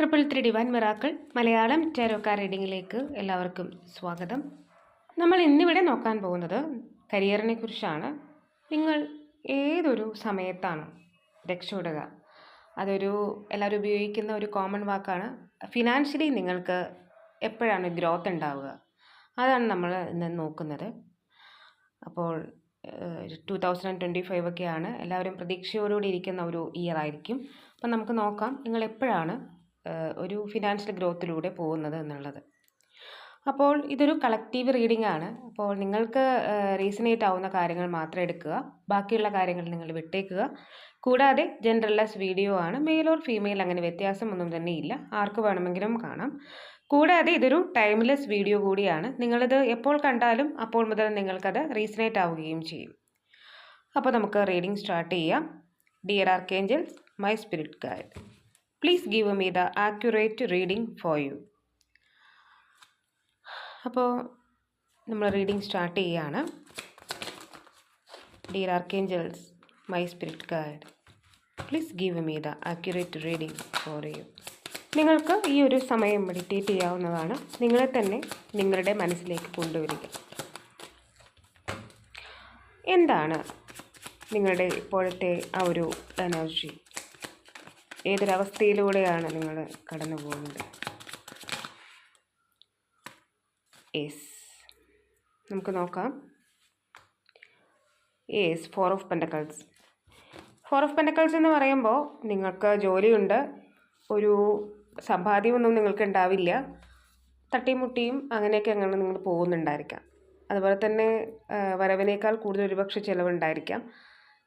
Triple three divine miracle Malayalam tarot card റീഡിങ്ങിലേക്ക് എല്ലാവർക്കും സ്വാഗതം. നമ്മൾ ഇന്നിവിടെ നോക്കാൻ പോകുന്നത് കരിയറിനെ കുറിച്ചാണ്. നിങ്ങൾ ഏതൊരു സമയത്താണ് രക്ഷപ്പെടുക? അതൊരു എല്ലാവരും ഉപയോഗിക്കുന്ന ഒരു കോമൺ വാക്കാണ്. ഫിനാൻഷ്യലി നിങ്ങൾക്ക് എപ്പോഴാണ് ഗ്രോത്ത് ഉണ്ടാവുക? അതാണ് നമ്മൾ ഇന്ന് നോക്കുന്നത്. അപ്പോൾ ടു തൗസൻഡ് ട്വന്റി ഫൈവ് ഒക്കെയാണ്. എല്ലാവരും പ്രതീക്ഷയോടുകൂടി ഇരിക്കുന്ന ഒരു ഇയർ ആയിരിക്കും. അപ്പം നമുക്ക് നോക്കാം നിങ്ങൾ എപ്പോഴാണ് ഒരു ഫിനാൻഷ്യൽ ഗ്രോത്തിലൂടെ പോകുന്നത് എന്നുള്ളത്. അപ്പോൾ ഇതൊരു കളക്റ്റീവ് റീഡിംഗ് ആണ്. അപ്പോൾ നിങ്ങൾക്ക് റീസണേറ്റ് ആവുന്ന കാര്യങ്ങൾ മാത്രം എടുക്കുക. ബാക്കിയുള്ള കാര്യങ്ങൾ നിങ്ങൾ വിട്ടേക്കുക. കൂടാതെ ജെൻഡർലെസ് വീഡിയോ ആണ്. മെയിൽ ഓർ ഫീമെയിൽ അങ്ങനെ വ്യത്യാസമൊന്നും തന്നെ ഇല്ല. ആർക്ക് വേണമെങ്കിലും കാണാം. കൂടാതെ ഇതൊരു ടൈംലെസ് വീഡിയോ കൂടിയാണ്. നിങ്ങളിത് എപ്പോൾ കണ്ടാലും അപ്പോൾ മുതൽ നിങ്ങൾക്കത് റീസണേറ്റ് ആവുകയും ചെയ്യും. അപ്പോൾ നമുക്ക് റീഡിംഗ് സ്റ്റാർട്ട് ചെയ്യാം. Dear archangels my spirit guide please give me the accurate reading for you അപ്പോൾ നമ്മൾ റീഡിംഗ് സ്റ്റാർട്ട് ചെയ്യുകയാണ് dear archangels my spirit guide please give me the accurate reading for you നിങ്ങൾക്ക് ഈ ഒരു സമയം മെഡിറ്റേറ്റ് ചെയ്യാവുന്നതാണ്. നിങ്ങളെ തന്നെ നിങ്ങളുടെ മനസ്സിലേക്ക് കൊണ്ടുവരിക. എന്താണ് നിങ്ങളുടെ ഇപ്പോഴത്തെ ആ ഒരു എനർജി ഏതൊരവസ്ഥയിലൂടെയാണ് നിങ്ങൾ കടന്നു പോകുന്നത്? യെസ് നമുക്ക് നോക്കാം. Yes four of pentacles four of pentacles എന്ന് പറയുമ്പോൾ നിങ്ങൾക്ക് ജോലിയുണ്ട് ഒരു സമ്പാദ്യമൊന്നും നിങ്ങൾക്ക് ഉണ്ടാവില്ല തട്ടിമുട്ടിയും അങ്ങനെയൊക്കെ അങ്ങനെ നിങ്ങൾ പോകുന്നുണ്ടായിരിക്കാം. അതുപോലെ തന്നെ വരവിനേക്കാൾ കൂടുതൽ ഒരുപക്ഷെ ചിലവുണ്ടായിരിക്കാം.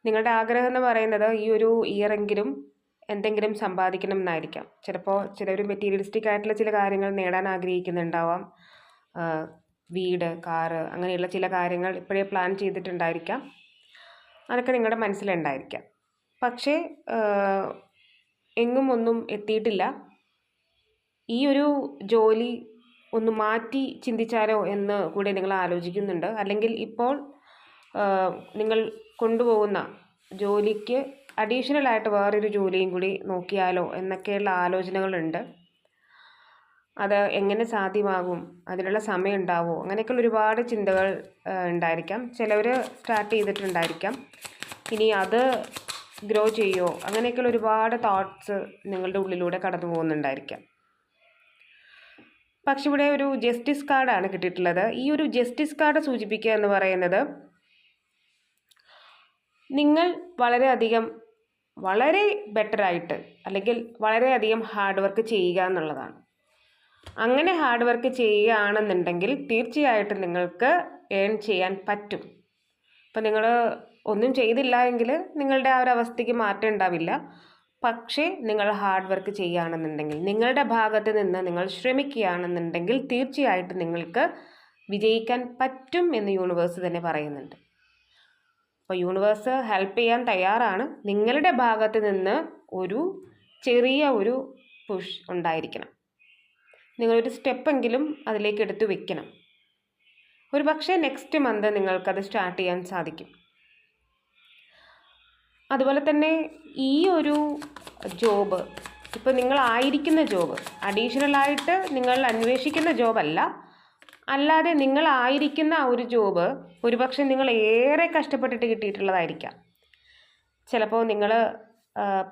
നിങ്ങളുടെ ആഗ്രഹം എന്ന് പറയുന്നത് ഈ ഒരു ഇയറെങ്കിലും എന്തെങ്കിലും സമ്പാദിക്കണം എന്നായിരിക്കാം. ചിലപ്പോൾ ചിലർ മെറ്റീരിയലിസ്റ്റിക് ആയിട്ടുള്ള ചില കാര്യങ്ങൾ നേടാൻ ആഗ്രഹിക്കുന്നുണ്ടാവാം. വീട് കാറ് അങ്ങനെയുള്ള ചില കാര്യങ്ങൾ ഇപ്പോഴേ പ്ലാൻ ചെയ്തിട്ടുണ്ടായിരിക്കാം. അതൊക്കെ നിങ്ങളുടെ മനസ്സിലുണ്ടായിരിക്കാം. പക്ഷേ എങ്ങും ഒന്നും എത്തിയിട്ടില്ല. ഈ ഒരു ജോലി ഒന്ന് മാറ്റി ചിന്തിച്ചാലോ എന്ന് കൂടെ നിങ്ങൾ ആലോചിക്കുന്നുണ്ട്. അല്ലെങ്കിൽ ഇപ്പോൾ നിങ്ങൾ കൊണ്ടുപോകുന്ന ജോലിക്ക് അഡീഷണൽ ആയിട്ട് വേറൊരു ജോലിയും കൂടി നോക്കിയാലോ എന്നൊക്കെയുള്ള ആലോചനകളുണ്ട്. അത് എങ്ങനെ സാധ്യമാകും? അതിനുള്ള സമയം ഉണ്ടാവുമോ അങ്ങനെയൊക്കെയുള്ള ഒരുപാട് ചിന്തകൾ ഉണ്ടായിരിക്കാം. ചിലവർ സ്റ്റാർട്ട് ചെയ്തിട്ടുണ്ടായിരിക്കാം. ഇനി അത് ഗ്രോ ചെയ്യുമോ അങ്ങനെയൊക്കെയുള്ള ഒരുപാട് തോട്ട്സ് നിങ്ങളുടെ ഉള്ളിലൂടെ കടന്നു പോകുന്നുണ്ടായിരിക്കാം. പക്ഷെ ഇവിടെ ഒരു ജസ്റ്റിസ് കാർഡാണ് കിട്ടിയിട്ടുള്ളത്. ഈ ഒരു ജസ്റ്റിസ് കാർഡ് സൂചിപ്പിക്കുക എന്ന് പറയുന്നത് നിങ്ങൾ വളരെയധികം വളരെ ബെറ്റർ ആയിട്ട് അല്ലെങ്കിൽ വളരെയധികം ഹാർഡ് വർക്ക് ചെയ്യുക എന്നുള്ളതാണ്. അങ്ങനെ ഹാർഡ് വർക്ക് ചെയ്യുകയാണെന്നുണ്ടെങ്കിൽ തീർച്ചയായിട്ടും നിങ്ങൾക്ക് ഏൺ ചെയ്യാൻ പറ്റും. ഇപ്പം നിങ്ങൾ ഒന്നും ചെയ്തില്ല എങ്കിൽ നിങ്ങളുടെ ആ ഒരു അവസ്ഥയ്ക്ക് മാറ്റം ഉണ്ടാവില്ല. പക്ഷേ നിങ്ങൾ ഹാർഡ് വർക്ക് ചെയ്യുകയാണെന്നുണ്ടെങ്കിൽ നിങ്ങളുടെ ഭാഗത്ത് നിന്ന് നിങ്ങൾ ശ്രമിക്കുകയാണെന്നുണ്ടെങ്കിൽ തീർച്ചയായിട്ടും നിങ്ങൾക്ക് വിജയിക്കാൻ പറ്റും എന്ന് യൂണിവേഴ്സ് തന്നെ പറയുന്നുണ്ട്. അപ്പോൾ യൂണിവേഴ്സ് ഹെൽപ്പ് ചെയ്യാൻ തയ്യാറാണ്. നിങ്ങളുടെ ഭാഗത്ത് നിന്ന് ഒരു ചെറിയ ഒരു പുഷ് ഉണ്ടായിരിക്കണം. നിങ്ങളൊരു സ്റ്റെപ്പെങ്കിലും അതിലേക്ക് എടുത്തു വെക്കണം. ഒരു പക്ഷേ നെക്സ്റ്റ് മന്ത് നിങ്ങൾക്കത് സ്റ്റാർട്ട് ചെയ്യാൻ സാധിക്കും. അതുപോലെ തന്നെ ഈ ഒരു ജോബ് ഇപ്പോൾ നിങ്ങളായിരിക്കുന്ന ജോബ് അഡീഷണലായിട്ട് നിങ്ങൾ അന്വേഷിക്കുന്ന ജോബല്ല അല്ലാതെ നിങ്ങളായിരിക്കുന്ന ആ ഒരു ജോബ് ഒരുപക്ഷെ നിങ്ങൾ ഏറെ കഷ്ടപ്പെട്ടിട്ട് കിട്ടിയിട്ടുള്ളതായിരിക്കാം. ചിലപ്പോൾ നിങ്ങൾ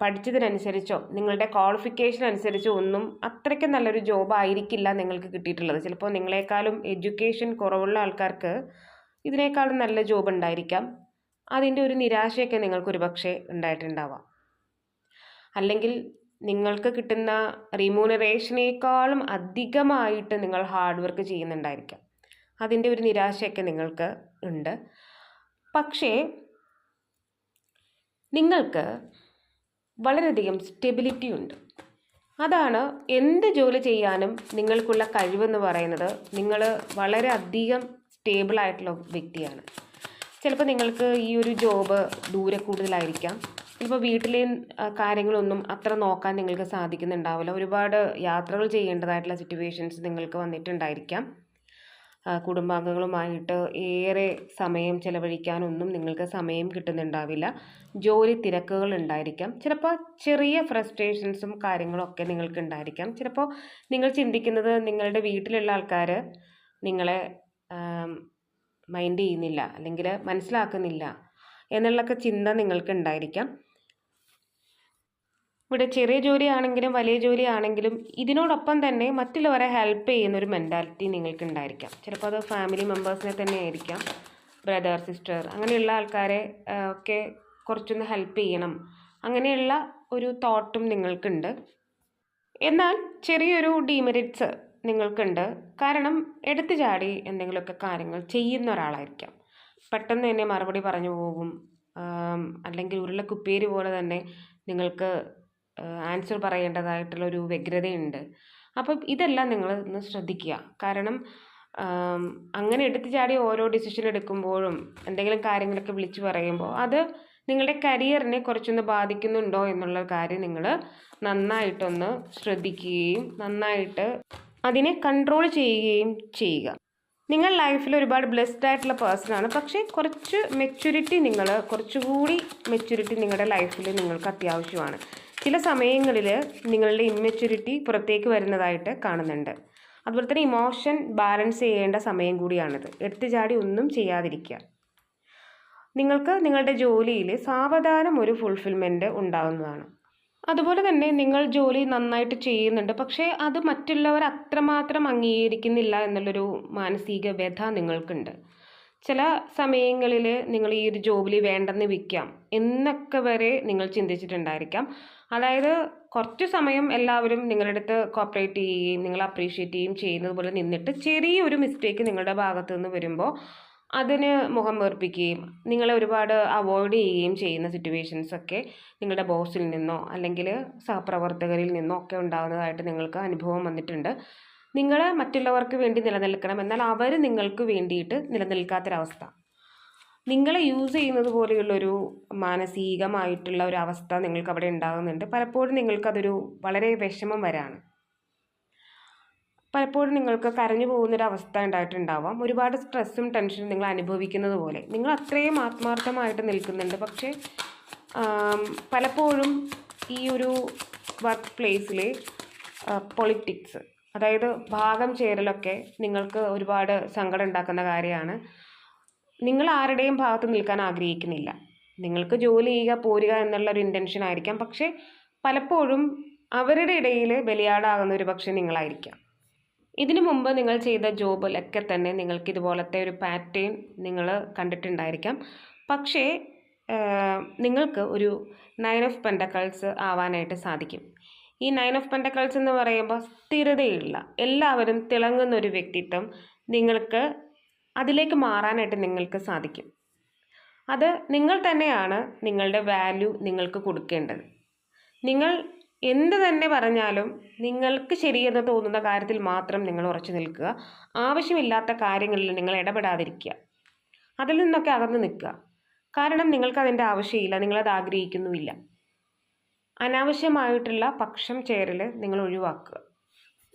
പഠിച്ചതിനനുസരിച്ചോ നിങ്ങളുടെ ക്വാളിഫിക്കേഷൻ അനുസരിച്ചോ ഒന്നും അത്രയ്ക്ക് നല്ലൊരു ജോബ് ആയിരിക്കില്ല നിങ്ങൾക്ക് കിട്ടിയിട്ടുള്ളത്. ചിലപ്പോൾ നിങ്ങളെക്കാളും എഡ്യൂക്കേഷൻ കുറവുള്ള ആൾക്കാർക്ക് ഇതിനേക്കാളും നല്ല ജോബ് ഉണ്ടായിരിക്കാം. അതിന്റെ ഒരു നിരാശയൊക്കെ നിങ്ങൾക്കൊരു പക്ഷേ ഉണ്ടായിട്ടുണ്ടാവാം. അല്ലെങ്കിൽ നിങ്ങൾക്ക് കിട്ടുന്ന റിമ്യൂണറേഷനേക്കാളും അധികമായിട്ട് നിങ്ങൾ ഹാർഡ് വർക്ക് ചെയ്യുന്നുണ്ടായിരിക്കാം. അതിന്റെ ഒരു നിരാശയൊക്കെ നിങ്ങൾക്ക് ഉണ്ട്. പക്ഷേ നിങ്ങൾക്ക് വളരെയധികം സ്റ്റെബിലിറ്റി ഉണ്ട്. അതാണ് എന്ത് ജോലി ചെയ്യാനും നിങ്ങൾക്കുള്ള കഴിവെന്ന് പറയുന്നത്. നിങ്ങൾ വളരെ അധികം സ്റ്റേബിൾ ആയിട്ടുള്ള വ്യക്തിയാണ്. ചിലപ്പോൾ നിങ്ങൾക്ക് ഈ ഒരു ജോബ് ദൂരെ കൂടുതലായിരിക്കാം. ചിലപ്പോൾ വീട്ടിലെ കാര്യങ്ങളൊന്നും അത്ര നോക്കാൻ നിങ്ങൾക്ക് സാധിക്കുന്നുണ്ടാവില്ല. ഒരുപാട് യാത്രകൾ ചെയ്യേണ്ടതായിട്ടുള്ള സിറ്റുവേഷൻസ് നിങ്ങൾക്ക് വന്നിട്ടുണ്ടായിരിക്കാം. കുടുംബാംഗങ്ങളുമായിട്ട് ഏറെ സമയം ചെലവഴിക്കാനൊന്നും നിങ്ങൾക്ക് സമയം കിട്ടുന്നുണ്ടാവില്ല. ജോലി തിരക്കുകൾ ഉണ്ടായിരിക്കാം. ചിലപ്പോൾ ചെറിയ ഫ്രസ്ട്രേഷൻസും കാര്യങ്ങളൊക്കെ നിങ്ങൾക്ക് ഉണ്ടായിരിക്കാം ചിലപ്പോൾ നിങ്ങൾ ചിന്തിക്കുന്നത് നിങ്ങളുടെ വീട്ടിലുള്ള ആൾക്കാർ നിങ്ങളെ മൈൻഡ് ചെയ്യുന്നില്ല അല്ലെങ്കിൽ മനസ്സിലാക്കുന്നില്ല എന്നുള്ളൊക്കെ ചിന്ത നിങ്ങൾക്ക് ഉണ്ടായിരിക്കാം ഇവിടെ ചെറിയ ജോലിയാണെങ്കിലും വലിയ ജോലിയാണെങ്കിലും ഇതിനോടൊപ്പം തന്നെ മറ്റുള്ളവരെ ഹെൽപ്പ് ചെയ്യുന്ന ഒരു മെന്റാലിറ്റി നിങ്ങൾക്ക് ഉണ്ടായിരിക്കാം ചിലപ്പോൾ അത് ഫാമിലി മെമ്പേഴ്സിനെ തന്നെ ആയിരിക്കാം ബ്രദർ സിസ്റ്റർ അങ്ങനെയുള്ള ആൾക്കാരെ ഒക്കെ കുറച്ചൊന്ന് ഹെൽപ്പ് ചെയ്യണം. അങ്ങനെയുള്ള ഒരു തോട്ടും നിങ്ങൾക്കുണ്ട്. എന്നാൽ ചെറിയൊരു ഡീമെറിറ്റ്സ് നിങ്ങൾക്കുണ്ട്. കാരണം എടുത്തു ചാടി എന്തെങ്കിലുമൊക്കെ കാര്യങ്ങൾ ചെയ്യുന്ന ഒരാളായിരിക്കാം. പെട്ടെന്ന് തന്നെ മറുപടി പറഞ്ഞു പോകും. അല്ലെങ്കിൽ ഉരുളക്കുപ്പേരി പോലെ തന്നെ നിങ്ങൾക്ക് ആൻസർ പറയേണ്ടതായിട്ടുള്ള ഒരു വ്യഗ്രതയുണ്ട്. അപ്പം ഇതെല്ലാം നിങ്ങൾ ഒന്ന് ശ്രദ്ധിക്കുക. കാരണം അങ്ങനെ എടുത്തു ചാടി ഓരോ ഡിസിഷൻ എടുക്കുമ്പോഴും എന്തെങ്കിലും കാര്യങ്ങളൊക്കെ വിളിച്ചു പറയുമ്പോൾ അത് നിങ്ങളുടെ കരിയറിനെ കുറച്ചൊന്ന് ബാധിക്കുന്നുണ്ടോ എന്നുള്ള കാര്യം നിങ്ങൾ നന്നായിട്ടൊന്ന് ശ്രദ്ധിക്കുകയും നന്നായിട്ട് അതിനെ കൺട്രോൾ ചെയ്യുകയും ചെയ്യുക. നിങ്ങൾ ലൈഫിൽ ഒരുപാട് ബ്ലെസ്ഡ് ആയിട്ടുള്ള പേഴ്സൺ ആണ്. പക്ഷേ കുറച്ച് മെച്യൂരിറ്റി നിങ്ങൾ കുറച്ചുകൂടി മെച്യൂരിറ്റി നിങ്ങളുടെ ലൈഫിൽ നിങ്ങൾക്ക് അത്യാവശ്യമാണ്. ചില സമയങ്ങളിൽ നിങ്ങളുടെ ഇമ്മച്യൂരിറ്റി പുറത്തേക്ക് വരുന്നതായിട്ട് കാണുന്നുണ്ട്. അതുപോലെ തന്നെ ഇമോഷൻ ബാലൻസ് ചെയ്യേണ്ട സമയം കൂടിയാണിത്. എടുത്തു ചാടി ഒന്നും ചെയ്യാതിരിക്കുക. നിങ്ങൾക്ക് നിങ്ങളുടെ ജോലിയിൽ സാവധാനം ഒരു ഫുൾഫിൽമെന്റ് ഉണ്ടാകുന്നതാണ് അതുപോലെ തന്നെ നിങ്ങൾ ജോലി നന്നായിട്ട് ചെയ്യുന്നുണ്ട്. പക്ഷേ അത് മറ്റുള്ളവർ അത്രമാത്രം അംഗീകരിക്കുന്നില്ല എന്നുള്ളൊരു മാനസിക വ്യഥ നിങ്ങൾക്കുണ്ട്. ചില സമയങ്ങളിൽ നിങ്ങൾ ഈ ഒരു ജോലി വേണ്ടെന്ന് വിൽക്കാം എന്നൊക്കെ വരെ നിങ്ങൾ ചിന്തിച്ചിട്ടുണ്ടായിരിക്കാം. അതായത് കുറച്ച് സമയം എല്ലാവരും നിങ്ങളുടെ അടുത്ത് കോപ്പറേറ്റ് ചെയ്യുകയും നിങ്ങൾ അപ്രീഷിയേറ്റ് ചെയ്യുകയും ചെയ്യുന്നത് പോലെ നിന്നിട്ട് ചെറിയൊരു മിസ്റ്റേക്ക് നിങ്ങളുടെ ഭാഗത്തു നിന്ന് വരുമ്പോൾ അതിന് മുഖം വീർപ്പിക്കുകയും നിങ്ങളെ ഒരുപാട് അവോയ്ഡ് ചെയ്യുകയും ചെയ്യുന്ന സിറ്റുവേഷൻസ് ഒക്കെ നിങ്ങളുടെ ബോസിൽ നിന്നോ അല്ലെങ്കിൽ സഹപ്രവർത്തകരിൽ നിന്നോ ഒക്കെ ഉണ്ടാകുന്നതായിട്ട് നിങ്ങൾക്ക് അനുഭവം വന്നിട്ടുണ്ട്. നിങ്ങൾ മറ്റുള്ളവർക്ക് വേണ്ടി നിലനിൽക്കണം എന്നാൽ അവർ നിങ്ങൾക്ക് വേണ്ടിയിട്ട് നിലനിൽക്കാത്തൊരവസ്ഥ. നിങ്ങളെ യൂസ് ചെയ്യുന്നത് പോലെയുള്ളൊരു മാനസികമായിട്ടുള്ള ഒരു അവസ്ഥ നിങ്ങൾക്ക് അവിടെ ഉണ്ടാകുന്നുണ്ട്. പലപ്പോഴും നിങ്ങൾക്കതൊരു വളരെ വിഷമം വരാണ്. പലപ്പോഴും നിങ്ങൾക്ക് കരഞ്ഞു പോകുന്നൊരു അവസ്ഥ ഉണ്ടായിട്ടുണ്ടാവാം. ഒരുപാട് സ്ട്രെസ്സും ടെൻഷനും നിങ്ങൾ അനുഭവിക്കുന്നത് പോലെ. നിങ്ങൾ അത്രയും ആത്മാർത്ഥമായിട്ട് നിൽക്കുന്നുണ്ട്. പക്ഷേ പലപ്പോഴും ഈ ഒരു വർക്ക് പ്ലേസിൽ പൊളിറ്റിക്സ് അതായത് ഭാഗം ചേരലൊക്കെ നിങ്ങൾക്ക് ഒരുപാട് സങ്കടം ഉണ്ടാക്കുന്ന കാര്യമാണ്. നിങ്ങൾ ആരുടെയും ഭാഗത്ത് നിൽക്കാൻ ആഗ്രഹിക്കുന്നില്ല. നിങ്ങൾക്ക് ജോലി ചെയ്യുക പോരുക എന്നുള്ള ഒരു ഇന്റൻഷൻ ആയിരിക്കാം. പക്ഷേ പലപ്പോഴും അവരുടെ ഇടയിൽ ബലിയാടാകുന്ന ഒരു പക്ഷേ നിങ്ങളായിരിക്കാം. ഇതിനു മുമ്പ് നിങ്ങൾ ചെയ്ത ജോബിലൊക്കെ തന്നെ നിങ്ങൾക്ക് ഇതുപോലത്തെ ഒരു പാറ്റേൺ നിങ്ങൾ കണ്ടിട്ടുണ്ടായിരിക്കാം. പക്ഷേ നിങ്ങൾക്ക് ഒരു നയൻ ഓഫ് പെൻഡക്കൾസ് ആവാനായിട്ട് സാധിക്കും. ഈ നയൻ ഓഫ് പെൻഡക്കൾസ് എന്ന് പറയുമ്പോൾ സ്ഥിരതയുള്ള എല്ലാവരും തിളങ്ങുന്ന ഒരു വ്യക്തിത്വം നിങ്ങൾക്ക് അതിലേക്ക് മാറാനായിട്ട് നിങ്ങൾക്ക് സാധിക്കും. അത് നിങ്ങൾ തന്നെയാണ് നിങ്ങളുടെ വാല്യൂ നിങ്ങൾക്ക് കൊടുക്കേണ്ടത്. നിങ്ങൾ എന്ത് തന്നെ പറഞ്ഞാലും നിങ്ങൾക്ക് ശരിയെന്ന് തോന്നുന്ന കാര്യത്തിൽ മാത്രം നിങ്ങൾ ഉറച്ചു നിൽക്കുക. ആവശ്യമില്ലാത്ത കാര്യങ്ങളിൽ നിങ്ങൾ ഇടപെടാതിരിക്കുക. അതിൽ നിന്നൊക്കെ അകന്നു നിൽക്കുക. കാരണം നിങ്ങൾക്ക് അതിന്റെ ആവശ്യമില്ല നിങ്ങളത് ആഗ്രഹിക്കുന്നുമില്ല. അനാവശ്യമായിട്ടുള്ള പക്ഷം ചേരൽ നിങ്ങൾ ഒഴിവാക്കുക.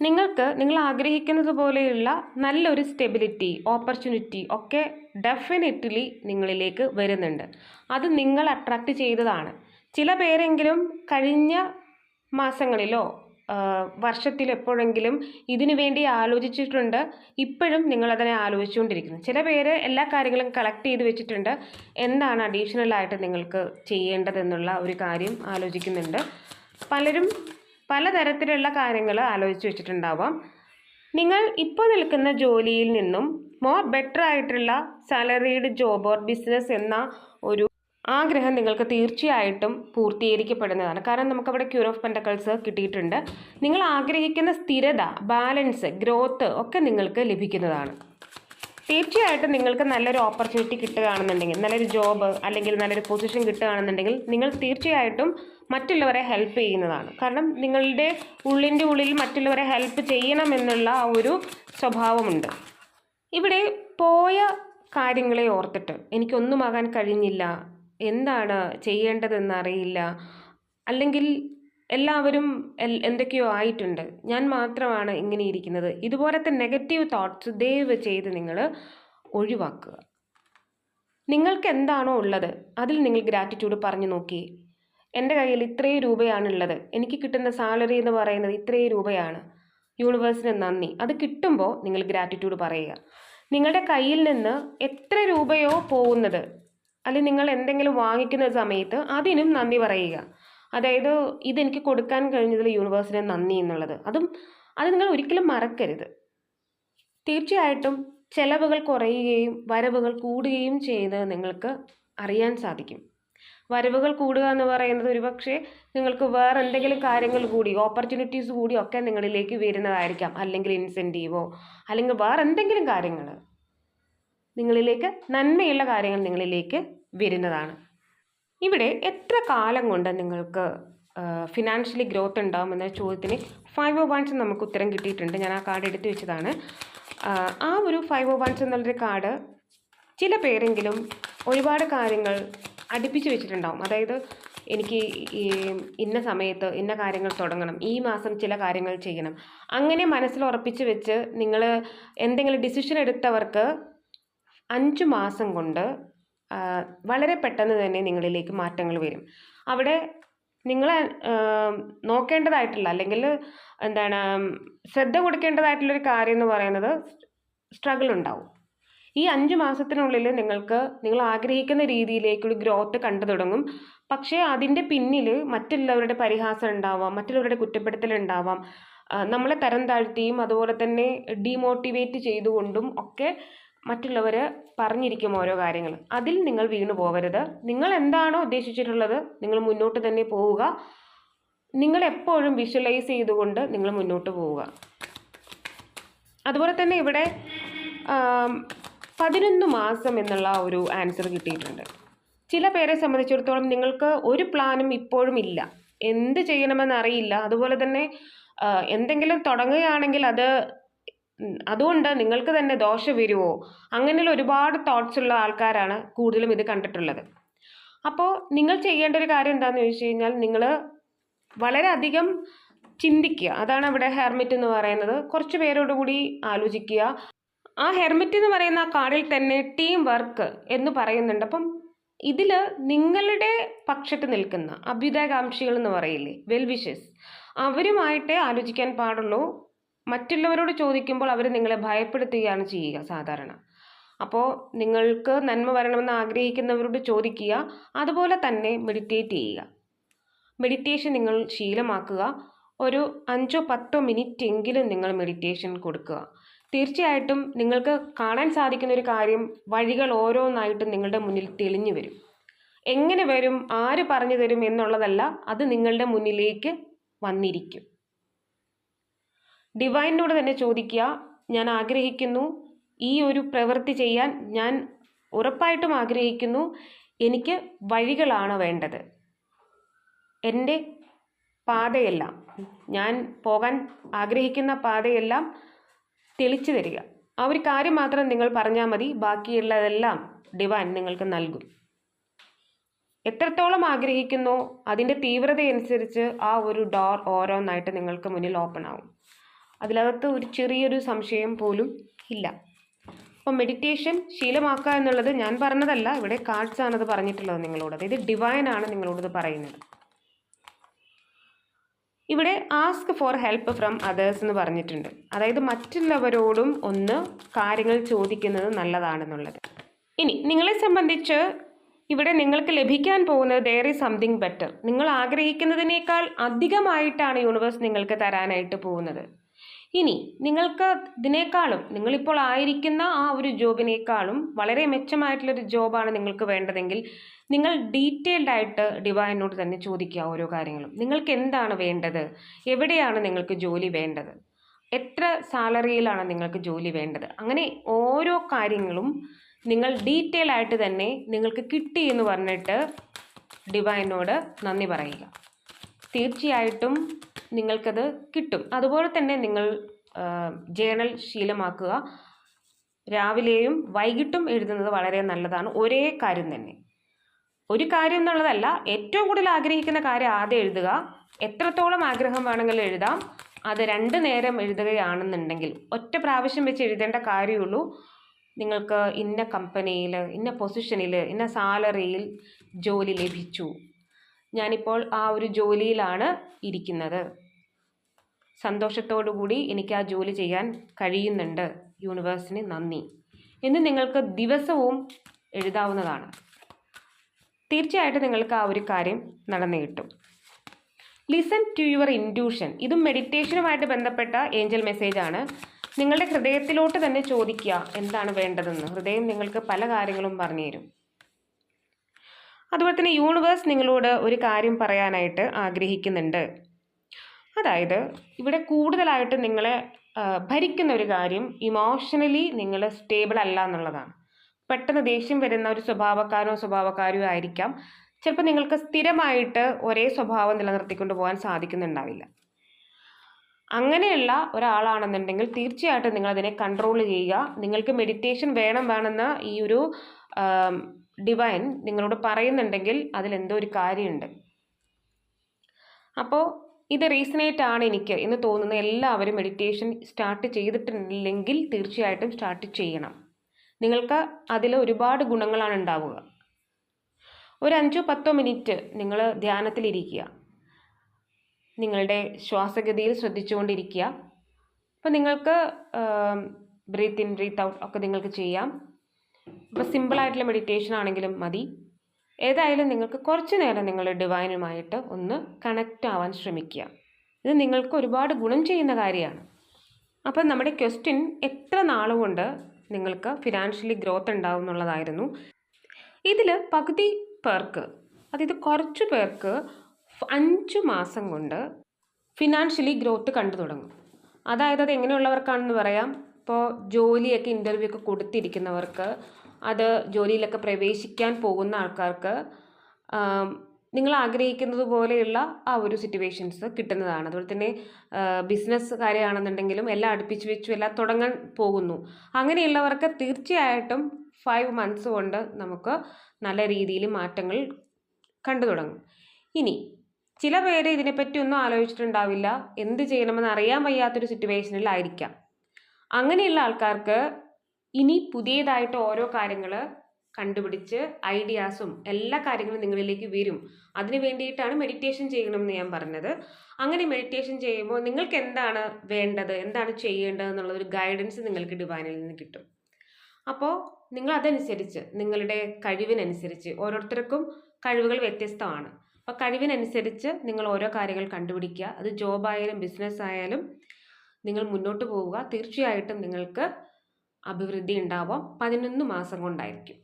നിങ്ങൾക്ക് നിങ്ങൾ ആഗ്രഹിക്കുന്നത് പോലെയുള്ള നല്ലൊരു സ്റ്റെബിലിറ്റി ഓപ്പർച്യൂണിറ്റി ഒക്കെ ഡെഫിനറ്റ്ലി നിങ്ങളിലേക്ക് വരുന്നുണ്ട്. അത് നിങ്ങൾ അട്രാക്റ്റ് ചെയ്തതാണ്. ചില പേരെങ്കിലും കഴിഞ്ഞ മാസങ്ങളിലോ വർഷത്തിൽ എപ്പോഴെങ്കിലും ഇതിനു വേണ്ടി ആലോചിച്ചിട്ടുണ്ട്. ഇപ്പോഴും നിങ്ങളതിനെ ആലോചിച്ചുകൊണ്ടിരിക്കുന്നു. ചില പേര് എല്ലാ കാര്യങ്ങളും കളക്ട് ചെയ്ത് വെച്ചിട്ടുണ്ട്. എന്താണ് അഡീഷണലായിട്ട് നിങ്ങൾക്ക് ചെയ്യേണ്ടതെന്നുള്ള ഒരു കാര്യം ആലോചിക്കുന്നുണ്ട്. പലരും പലതരത്തിലുള്ള കാര്യങ്ങൾ ആലോചിച്ച് വെച്ചിട്ടുണ്ടാവാം. നിങ്ങൾ ഇപ്പോൾ നിൽക്കുന്ന ജോലിയിൽ നിന്നും മോർ ബെറ്റർ ആയിട്ടുള്ള സാലറീഡ് ജോബ് ഓർ ബിസിനസ് എന്ന ഒരു ആഗ്രഹം നിങ്ങൾക്ക് തീർച്ചയായിട്ടും പൂർത്തീകരിക്കപ്പെടുന്നതാണ്. കാരണം നമുക്കവിടെ ക്യൂർ ഓഫ് പെൻഡക്കൾസ് കിട്ടിയിട്ടുണ്ട്. നിങ്ങൾ ആഗ്രഹിക്കുന്ന സ്ഥിരത ബാലൻസ് ഗ്രോത്ത് ഒക്കെ നിങ്ങൾക്ക് ലഭിക്കുന്നതാണ്. തീർച്ചയായിട്ടും നിങ്ങൾക്ക് നല്ലൊരു ഓപ്പർച്യൂണിറ്റി കിട്ടുകയാണെന്നുണ്ടെങ്കിൽ നല്ലൊരു ജോബ് അല്ലെങ്കിൽ നല്ലൊരു പൊസിഷൻ കിട്ടുകയാണെന്നുണ്ടെങ്കിൽ നിങ്ങൾ തീർച്ചയായിട്ടും മറ്റുള്ളവരെ ഹെൽപ്പ് ചെയ്യുന്നതാണ്. കാരണം നിങ്ങളുടെ ഉള്ളിന്റെ ഉള്ളിൽ മറ്റുള്ളവരെ ഹെൽപ്പ് ചെയ്യണമെന്നുള്ള ആ ഒരു സ്വഭാവമുണ്ട്. ഇവിടെ പോയ കാര്യങ്ങളെ ഓർത്തിട്ട് എനിക്കൊന്നുമാകാൻ കഴിഞ്ഞില്ല എന്താണ് ചെയ്യേണ്ടതെന്നറിയില്ല അല്ലെങ്കിൽ എല്ലാവരും എന്തൊക്കെയോ ആയിട്ടുണ്ട്. ഞാൻ മാത്രമാണ് ഇങ്ങനെ ഇരിക്കുന്നത്. ഇതുപോലത്തെ നെഗറ്റീവ് തോട്ട്സ് ദയവ് ചെയ്ത് നിങ്ങൾ ഒഴിവാക്കുക. നിങ്ങൾക്ക് എന്താണോ ഉള്ളത് അതിൽ നിങ്ങൾ ഗ്രാറ്റിറ്റ്യൂഡ് പറഞ്ഞു നോക്കി. എന്റെ കയ്യിൽ ഇത്രയും രൂപയാണുള്ളത് എനിക്ക് കിട്ടുന്ന സാലറി എന്ന് പറയുന്നത് ഇത്രയും രൂപയാണ്. യൂണിവേഴ്സിന് നന്ദി. അത് കിട്ടുമ്പോൾ നിങ്ങൾ ഗ്രാറ്റിറ്റ്യൂഡ് പറയുക. നിങ്ങളുടെ കയ്യിൽ നിന്ന് എത്ര രൂപയോ പോകുന്നത് അല്ലെങ്കിൽ നിങ്ങൾ എന്തെങ്കിലും വാങ്ങിക്കുന്ന സമയത്ത് അതിനും നന്ദി പറയുക. അതായത് ഇതെനിക്ക് കൊടുക്കാൻ കഴിഞ്ഞതിൽ യൂണിവേഴ്സിനെ നന്ദി എന്നുള്ളത്. അതും അത് നിങ്ങൾ ഒരിക്കലും മറക്കരുത്. തീർച്ചയായിട്ടും ചെലവുകൾ കുറയുകയും വരവുകൾ കൂടുകയും ചെയ്യുന്നത് നിങ്ങൾക്ക് അറിയാൻ സാധിക്കും. വരവുകൾ കൂടുക എന്ന് പറയുന്നത് ഒരുപക്ഷെ നിങ്ങൾക്ക് വേറെ എന്തെങ്കിലും കാര്യങ്ങൾ കൂടി ഓപ്പർച്യൂണിറ്റീസ് കൂടി ഒക്കെ നിങ്ങളിലേക്ക് വരുന്നതായിരിക്കാം. അല്ലെങ്കിൽ ഇൻസെന്റീവോ അല്ലെങ്കിൽ വേറെ എന്തെങ്കിലും കാര്യങ്ങൾ നിങ്ങളിലേക്ക് നന്മയുള്ള കാര്യങ്ങൾ നിങ്ങളിലേക്ക് വരുന്നതാണ്. ഇവിടെ എത്ര കാലം കൊണ്ട് നിങ്ങൾക്ക് ഫിനാൻഷ്യലി ഗ്രോത്ത് ഉണ്ടാകുമെന്ന ചോദ്യത്തിന് ഫൈവ് ഓ വൺസ് നമുക്ക് ഉത്തരം കിട്ടിയിട്ടുണ്ട്. ഞാൻ ആ കാർഡ് എടുത്തു വെച്ചതാണ്. ആ, ഒരു ഫൈവ് ഓ വൺസ് എന്നുള്ളൊരു കാർഡ് ചില പേരെങ്കിലും ഒരുപാട് കാര്യങ്ങൾ അടുപ്പിച്ച് വെച്ചിട്ടുണ്ടാവും. അതായത് എനിക്ക് ഇന്ന സമയത്ത് ഇന്ന കാര്യങ്ങൾ തുടങ്ങണം ഈ മാസം ചില കാര്യങ്ങൾ ചെയ്യണം. അങ്ങനെ മനസ്സിൽ ഉറപ്പിച്ച് വെച്ച് നിങ്ങൾ എന്തെങ്കിലും ഡിസിഷൻ എടുത്തവർക്ക് അഞ്ച് മാസം കൊണ്ട് വളരെ പെട്ടെന്ന് തന്നെ നിങ്ങളിലേക്ക് മാറ്റങ്ങൾ വരും. അവിടെ നിങ്ങൾ നോക്കേണ്ടതായിട്ടുള്ള അല്ലെങ്കിൽ എന്താണ് ശ്രദ്ധ കൊടുക്കേണ്ടതായിട്ടുള്ളൊരു കാര്യം എന്ന് പറയുന്നത് സ്ട്രഗിൾ ഉണ്ടാവും. ഈ അഞ്ച് മാസത്തിനുള്ളിൽ നിങ്ങൾക്ക് നിങ്ങൾ ആഗ്രഹിക്കുന്ന രീതിയിലേക്കൊരു ഗ്രോത്ത് കണ്ടു തുടങ്ങും. പക്ഷേ അതിന്റെ പിന്നിൽ മറ്റുള്ളവരുടെ പരിഹാസം ഉണ്ടാവാം മറ്റുള്ളവരുടെ കുറ്റപ്പെടുത്തൽ ഉണ്ടാവാം. നമ്മളെ തരം താഴ്ത്തിയും അതുപോലെ തന്നെ ഡീമോട്ടിവേറ്റ് ചെയ്തുകൊണ്ടും ഒക്കെ മറ്റുള്ളവർ പറഞ്ഞിരിക്കും ഓരോ കാര്യങ്ങൾ അതിൽ നിങ്ങൾ വീണു പോകരുത് നിങ്ങൾ എന്താണോ ഉദ്ദേശിച്ചിട്ടുള്ളത് നിങ്ങൾ മുന്നോട്ട് തന്നെ പോവുക. നിങ്ങൾ എപ്പോഴും വിഷ്വലൈസ് ചെയ്തുകൊണ്ട് നിങ്ങൾ മുന്നോട്ട് പോവുക. അതുപോലെ തന്നെ ഇവിടെ പതിനൊന്ന് മാസം എന്നുള്ള ഒരു ആൻസർ കിട്ടിയിട്ടുണ്ട്. ചില പേരെ സംബന്ധിച്ചിടത്തോളം നിങ്ങൾക്ക് ഒരു പ്ലാനും ഇപ്പോഴും ഇല്ല. എന്ത് ചെയ്യണമെന്ന് അറിയില്ല. അതുപോലെ തന്നെ എന്തെങ്കിലും തുടങ്ങുകയാണെങ്കിൽ അത് അതുകൊണ്ട് നിങ്ങൾക്ക് തന്നെ ദോഷം വരുമോ അങ്ങനെയുള്ള ഒരുപാട് തോട്ട്സ് ഉള്ള ആൾക്കാരാണ് കൂടുതലും ഇത് കണ്ടിട്ടുള്ളത്. അപ്പോൾ നിങ്ങൾ ചെയ്യേണ്ട ഒരു കാര്യം എന്താണെന്ന് ചോദിച്ചു കഴിഞ്ഞാൽ നിങ്ങൾ വളരെയധികം ചിന്തിക്കുക. അതാണ് ഇവിടെ ഹെർമിറ്റ് എന്ന് പറയുന്നത്. കുറച്ച് പേരോട് കൂടി ആലോചിക്കുക. ആ ഹെർമിറ്റ് എന്ന് പറയുന്ന ആ കാർഡിൽ തന്നെ ടീം വർക്ക് എന്ന് പറയുന്നുണ്ട്. അപ്പം ഇതിൽ നിങ്ങളുടെ പക്ഷത്ത് നിൽക്കുന്ന അഭ്യുദയകാംക്ഷികൾ എന്ന് പറയില്ലേ? വെൽ വിഷസ് അവരുമായിട്ടേ ആലോചിക്കാൻ പാടുള്ളൂ. മറ്റുള്ളവരോട് ചോദിക്കുമ്പോൾ അവർ നിങ്ങളെ ഭയപ്പെടുത്തുകയാണ് ചെയ്യുക സാധാരണ. അപ്പോൾ നിങ്ങൾക്ക് നന്മ വരണമെന്ന് ആഗ്രഹിക്കുന്നവരോട് ചോദിക്കുക അതുപോലെ തന്നെ മെഡിറ്റേറ്റ് ചെയ്യുക. മെഡിറ്റേഷൻ നിങ്ങൾ ശീലമാക്കുക. ഒരു അഞ്ചോ പത്തോ മിനിറ്റ് എങ്കിലും നിങ്ങൾ മെഡിറ്റേഷൻ കൊടുക്കുക. തീർച്ചയായിട്ടും നിങ്ങൾക്ക് കാണാൻ സാധിക്കുന്ന ഒരു കാര്യം വഴികൾ ഓരോന്നായിട്ടും നിങ്ങളുടെ മുന്നിൽ തെളിഞ്ഞു വരും. എങ്ങനെ വരും ആര് പറഞ്ഞു തരും എന്നുള്ളതല്ല അത് നിങ്ങളുടെ മുന്നിലേക്ക് വന്നിരിക്കും. ഡിവൈനോട് തന്നെ ചോദിക്കുക ഞാൻ ആഗ്രഹിക്കുന്നു ഈ ഒരു പ്രവൃത്തി ചെയ്യാൻ ഞാൻ ഉറപ്പായിട്ടും ആഗ്രഹിക്കുന്നു എനിക്ക് വഴികളാണ് വേണ്ടത്. എന്റെ പാതയെല്ലാം ഞാൻ പോകാൻ ആഗ്രഹിക്കുന്ന പാതയെല്ലാം തെളിച്ചു തരിക. ആ ഒരു കാര്യം മാത്രം നിങ്ങൾ പറഞ്ഞാൽ മതി ബാക്കിയുള്ളതെല്ലാം ഡിവാൻ നിങ്ങൾക്ക് നൽകും. എത്രത്തോളം ആഗ്രഹിക്കുന്നോ അതിന്റെ തീവ്രതയനുസരിച്ച് ആ ഒരു ഡോർ ഓരോന്നായിട്ട് നിങ്ങൾക്ക് മുന്നിൽ ഓപ്പൺ ആവും. അതിനകത്ത് ഒരു ചെറിയൊരു സംശയം പോലും ഇല്ല. അപ്പോൾ മെഡിറ്റേഷൻ ശീലമാക്കുക എന്നുള്ളത് ഞാൻ പറഞ്ഞതല്ല ഇവിടെ കാർഡ്സ് ആണത് പറഞ്ഞിട്ടുള്ളത് നിങ്ങളോട്. അതായത് ഡിവൈൻ ആണ് നിങ്ങളോടത് പറയുന്നത്. ഇവിടെ ask for help from others എന്ന് പറഞ്ഞിട്ടുണ്ട്. അതായത് മറ്റുള്ളവരോടും ഒന്ന് കാര്യങ്ങൾ ചോദിക്കുന്നത് നല്ലതാണെന്നുള്ളത്. ഇനി നിങ്ങളെ സംബന്ധിച്ച് ഇവിടെ നിങ്ങൾക്ക് ലഭിക്കാൻ പോകുന്നത് ദർ ഈസ് സംതിങ് ബെറ്റർ നിങ്ങൾ ആഗ്രഹിക്കുന്നതിനേക്കാൾ അധികമായിട്ടാണ് യൂണിവേഴ്സ് നിങ്ങൾക്ക് തരാനായിട്ട് പോകുന്നത്. ഇനി നിങ്ങൾക്ക് ഇതിനേക്കാളും നിങ്ങളിപ്പോൾ ആയിരിക്കുന്ന ആ ഒരു ജോബിനേക്കാളും വളരെ മെച്ചമായിട്ടുള്ളൊരു ജോബാണ് നിങ്ങൾക്ക് വേണ്ടതെങ്കിൽ നിങ്ങൾ ഡീറ്റെയിൽഡ് ആയിട്ട് ഡിവൈനോട് തന്നെ ചോദിക്കുക ഓരോ കാര്യങ്ങളും. നിങ്ങൾക്ക് എന്താണ് വേണ്ടത്? എവിടെയാണ് നിങ്ങൾക്ക് ജോലി വേണ്ടത്? എത്ര സാലറിയിലാണ് നിങ്ങൾക്ക് ജോലി വേണ്ടത്? അങ്ങനെ ഓരോ കാര്യങ്ങളും നിങ്ങൾ ഡീറ്റെയിൽ ആയിട്ട് തന്നെ നിങ്ങൾക്ക് കിട്ടി എന്ന് പറഞ്ഞിട്ട് ഡിവൈനോട് നന്ദി പറയുക. തീർച്ചയായിട്ടും നിങ്ങൾക്കത് കിട്ടും. അതുപോലെ തന്നെ നിങ്ങൾ ജേണൽ ശീലമാക്കുക. രാവിലെയും വൈകിട്ടും എഴുതുന്നത് വളരെ നല്ലതാണ്. ഒരേ കാര്യം തന്നെ. ഒരു കാര്യം എന്നുള്ളതല്ല ഏറ്റവും കൂടുതൽ ആഗ്രഹിക്കുന്ന കാര്യം ആദ്യം എഴുതുക. എത്രത്തോളം ആഗ്രഹം വേണമെങ്കിലും എഴുതാം. അത് രണ്ട് നേരം എഴുതുകയാണെന്നുണ്ടെങ്കിൽ ഒറ്റ പ്രാവശ്യം വെച്ച് എഴുതേണ്ട കാര്യമുള്ളൂ. നിങ്ങൾക്ക് ഇന്ന കമ്പനിയിൽ ഇന്ന പൊസിഷനിൽ ഇന്ന സാലറിയിൽ ജോലി ലഭിച്ചു. ഞാനിപ്പോൾ ആ ഒരു ജോലിയിലാണ് ഇരിക്കുന്നത്. സന്തോഷത്തോടു കൂടി എനിക്ക് ആ ജോലി ചെയ്യാൻ കഴിയുന്നുണ്ട്. യൂണിവേഴ്സിന് നന്ദി. എന്ന് നിങ്ങൾക്ക് ദിവസവും എഴുതാവുന്നതാണ്. തീർച്ചയായിട്ടും നിങ്ങൾക്ക് ആ ഒരു കാര്യം നടന്നു കിട്ടും. ലിസൺ ടു യുവർ ഇൻഡ്യൂഷൻ ഇതും മെഡിറ്റേഷനുമായിട്ട് ബന്ധപ്പെട്ട ഏഞ്ചൽ മെസ്സേജ് ആണ്. നിങ്ങളുടെ ഹൃദയത്തിലോട്ട് തന്നെ ചോദിക്കുക എന്താണ് വേണ്ടതെന്ന്? ഹൃദയം നിങ്ങൾക്ക് പല കാര്യങ്ങളും പറഞ്ഞു തരും. അതുപോലെ തന്നെ യൂണിവേഴ്സ് നിങ്ങളോട് ഒരു കാര്യം പറയാനായിട്ട് ആഗ്രഹിക്കുന്നുണ്ട്. അതായത് ഇവിടെ കൂടുതലായിട്ട് നിങ്ങളെ ഭരിക്കുന്ന ഒരു കാര്യം ഇമോഷണലി നിങ്ങൾ സ്റ്റേബിൾ അല്ല എന്നുള്ളതാണ്. പെട്ടെന്ന് ദേഷ്യം വരുന്ന ഒരു സ്വഭാവക്കാരോ സ്വഭാവക്കാരോ ആയിരിക്കാം. ചിലപ്പോൾ നിങ്ങൾക്ക് സ്ഥിരമായിട്ട് ഒരേ സ്വഭാവം നിലനിർത്തിക്കൊണ്ട് പോകാൻ സാധിക്കുന്നുണ്ടാവില്ല. അങ്ങനെയുള്ള ഒരാളാണെന്നുണ്ടെങ്കിൽ തീർച്ചയായിട്ടും നിങ്ങളതിനെ കൺട്രോൾ ചെയ്യുക. നിങ്ങൾക്ക് മെഡിറ്റേഷൻ വേണം വേണമെന്ന് ഈ ഒരു ഡിവൈൻ നിങ്ങളോട് പറയുന്നുണ്ടെങ്കിൽ അതിലെന്തോ ഒരു കാര്യമുണ്ട്. അപ്പോൾ ഇത് റീസണേറ്റ് ആണ് എനിക്ക് എന്ന് തോന്നുന്ന എല്ലാവരും മെഡിറ്റേഷൻ സ്റ്റാർട്ട് ചെയ്തിട്ടില്ലെങ്കിൽ തീർച്ചയായിട്ടും സ്റ്റാർട്ട് ചെയ്യണം. നിങ്ങൾക്ക് അതിൽ ഒരുപാട് ഗുണങ്ങളാണ് ഉണ്ടാവുക. ഒരു അഞ്ചോ പത്തോ മിനിറ്റ് നിങ്ങൾ ധ്യാനത്തിലിരിക്കുക. നിങ്ങളുടെ ശ്വാസഗതിയിൽ ശ്രദ്ധിച്ചുകൊണ്ടിരിക്കുക. അപ്പോൾ നിങ്ങൾക്ക് ബ്രീത്ത് ഇൻ ബ്രീത്ത് ഔട്ട് ഒക്കെ നിങ്ങൾക്ക് ചെയ്യാം. ഇപ്പോൾ സിമ്പിളായിട്ടുള്ള മെഡിറ്റേഷൻ ആണെങ്കിലും മതി. ഏതായാലും നിങ്ങൾക്ക് കുറച്ച് നേരം നിങ്ങൾ ഡിവൈനുമായിട്ട് ഒന്ന് കണക്റ്റ് ആവാൻ ശ്രമിക്കുക. ഇത് നിങ്ങൾക്ക് ഒരുപാട് ഗുണം ചെയ്യുന്ന കാര്യമാണ്. അപ്പം നമ്മുടെ ക്വസ്റ്റ്യൻ എത്ര നാളുകൊണ്ട് നിങ്ങൾക്ക് ഫിനാൻഷ്യലി ഗ്രോത്ത് ഉണ്ടാവും എന്നുള്ളതായിരുന്നു. ഇതിൽ പകുതി പേർക്ക് അതായത് കുറച്ച് പേർക്ക് അഞ്ച് മാസം കൊണ്ട് ഫിനാൻഷ്യലി ഗ്രോത്ത് കണ്ടു തുടങ്ങും. അതായത് അത് എങ്ങനെയുള്ളവർക്കാണെന്ന് പറയാം. ഇപ്പോൾ ജോലിയൊക്കെ ഇന്റർവ്യൂ ഒക്കെ കൊടുത്തിരിക്കുന്നവർക്ക് അത് ജോലിയിലൊക്കെ പ്രവേശിക്കാൻ പോകുന്ന ആൾക്കാർക്ക് നിങ്ങൾ ആഗ്രഹിക്കുന്നത് പോലെയുള്ള ആ ഒരു സിറ്റുവേഷൻസ് കിട്ടുന്നതാണ്. അതുപോലെ തന്നെ ബിസിനസ് കാര്യമാണെന്നുണ്ടെങ്കിലും എല്ലാം അടുപ്പിച്ച് വെച്ചു എല്ലാം തുടങ്ങാൻ പോകുന്നു. അങ്ങനെയുള്ളവർക്ക് തീർച്ചയായിട്ടും ഫൈവ് മന്ത്സ് കൊണ്ട് നമുക്ക് നല്ല രീതിയിൽ മാറ്റങ്ങൾ കണ്ടു തുടങ്ങും. ഇനി ചില പേര് ഇതിനെപ്പറ്റി ഒന്നും ആലോചിച്ചിട്ടുണ്ടാവില്ല. എന്ത് ചെയ്യണമെന്ന് അറിയാൻ വയ്യാത്തൊരു സിറ്റുവേഷനിലായിരിക്കാം അങ്ങനെയുള്ള ആൾക്കാർക്ക് ഇനി പുതിയതായിട്ട് ഓരോ കാര്യങ്ങൾ കണ്ടുപിടിച്ച് ഐഡിയാസും എല്ലാ കാര്യങ്ങളും നിങ്ങളിലേക്ക് വരും. അതിന് വേണ്ടിയിട്ടാണ് മെഡിറ്റേഷൻ ചെയ്യണം എന്ന് ഞാൻ പറഞ്ഞത്. അങ്ങനെ മെഡിറ്റേഷൻ ചെയ്യുമ്പോൾ നിങ്ങൾക്ക് എന്താണ് വേണ്ടത്? എന്താണ് ചെയ്യേണ്ടത് എന്നുള്ള ഒരു ഗൈഡൻസ് നിങ്ങൾക്ക് ഡിവൈനിൽ നിന്ന് കിട്ടും. അപ്പോൾ നിങ്ങൾ അതനുസരിച്ച് നിങ്ങളുടെ കഴിവിനനുസരിച്ച് ഓരോരുത്തർക്കും കഴിവുകൾ വ്യത്യസ്തമാണ്. അപ്പോൾ കഴിവിനനുസരിച്ച് നിങ്ങൾ ഓരോ കാര്യങ്ങൾ കണ്ടുപിടിക്കുക. അത് ജോബായാലും ബിസിനസ് ആയാലും നിങ്ങൾ മുന്നോട്ട് പോവുക. തീർച്ചയായിട്ടും നിങ്ങൾക്ക് അഭിവൃദ്ധി ഉണ്ടാവാം. പതിനൊന്ന് മാസം കൊണ്ടായിരിക്കും.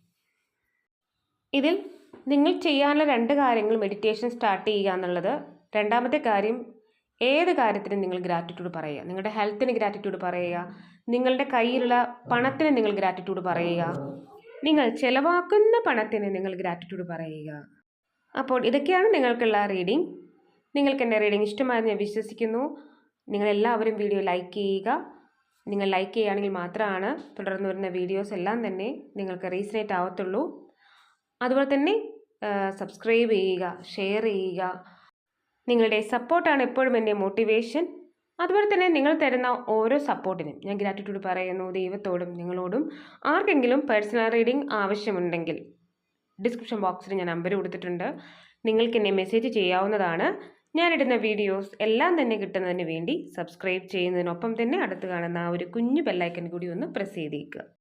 ഇതിൽ നിങ്ങൾ ചെയ്യാനുള്ള രണ്ട് കാര്യങ്ങൾ മെഡിറ്റേഷൻ സ്റ്റാർട്ട് ചെയ്യുക എന്നുള്ളത്. രണ്ടാമത്തെ കാര്യം ഏത് കാര്യത്തിനും നിങ്ങൾ ഗ്രാറ്റിറ്റ്യൂഡ് പറയുക? നിങ്ങളുടെ ഹെൽത്തിന് ഗ്രാറ്റിറ്റ്യൂഡ് പറയുക. നിങ്ങളുടെ കയ്യിലുള്ള പണത്തിന് നിങ്ങൾ ഗ്രാറ്റിറ്റ്യൂഡ് പറയുക. നിങ്ങൾ ചിലവാക്കുന്ന പണത്തിന് നിങ്ങൾ ഗ്രാറ്റിറ്റ്യൂഡ് പറയുക. അപ്പോൾ ഇതൊക്കെയാണ് നിങ്ങൾക്കുള്ള റീഡിംഗ് നിങ്ങൾക്ക് എന്റെ റീഡിംഗ് ഇഷ്ടമായെന്ന് ഞാൻ വിശ്വസിക്കുന്നു. നിങ്ങളെല്ലാവരും വീഡിയോ ലൈക്ക് ചെയ്യുക. നിങ്ങൾ ലൈക്ക് ചെയ്യുകയാണെങ്കിൽ മാത്രമാണ് തുടർന്ന് വരുന്ന വീഡിയോസ് എല്ലാം തന്നെ നിങ്ങൾക്ക് റീസണേറ്റ് ആവത്തുള്ളൂ. അതുപോലെ തന്നെ സബ്സ്ക്രൈബ് ചെയ്യുക ഷെയർ ചെയ്യുക. നിങ്ങളുടെ സപ്പോർട്ടാണ് എപ്പോഴും എന്റെ മോട്ടിവേഷൻ അതുപോലെ തന്നെ നിങ്ങൾ തരുന്ന ഓരോ സപ്പോർട്ടിനും ഞാൻ ഗ്രാറ്റിറ്റ്യൂഡ് പറയുന്നു ദൈവത്തോടും നിങ്ങളോടും. ആർക്കെങ്കിലും പേഴ്സണൽ റീഡിംഗ് ആവശ്യമുണ്ടെങ്കിൽ ഡിസ്ക്രിപ്ഷൻ ബോക്സിൽ ഞാൻ നമ്പർ കൊടുത്തിട്ടുണ്ട്. നിങ്ങൾക്ക് എന്നെ മെസ്സേജ് ചെയ്യാവുന്നതാണ്. ഞാനിടുന്ന വീഡിയോസ് എല്ലാം തന്നെ കിട്ടുന്നതിന് വേണ്ടി സബ്സ്ക്രൈബ് ചെയ്യുന്നതിനൊപ്പം തന്നെ അടുത്ത് കാണുന്ന ആ ഒരു കുഞ്ഞു ബെല്ലൈക്കൻ കൂടി ഒന്ന് പ്രസ് ചെയ്തേക്കുക.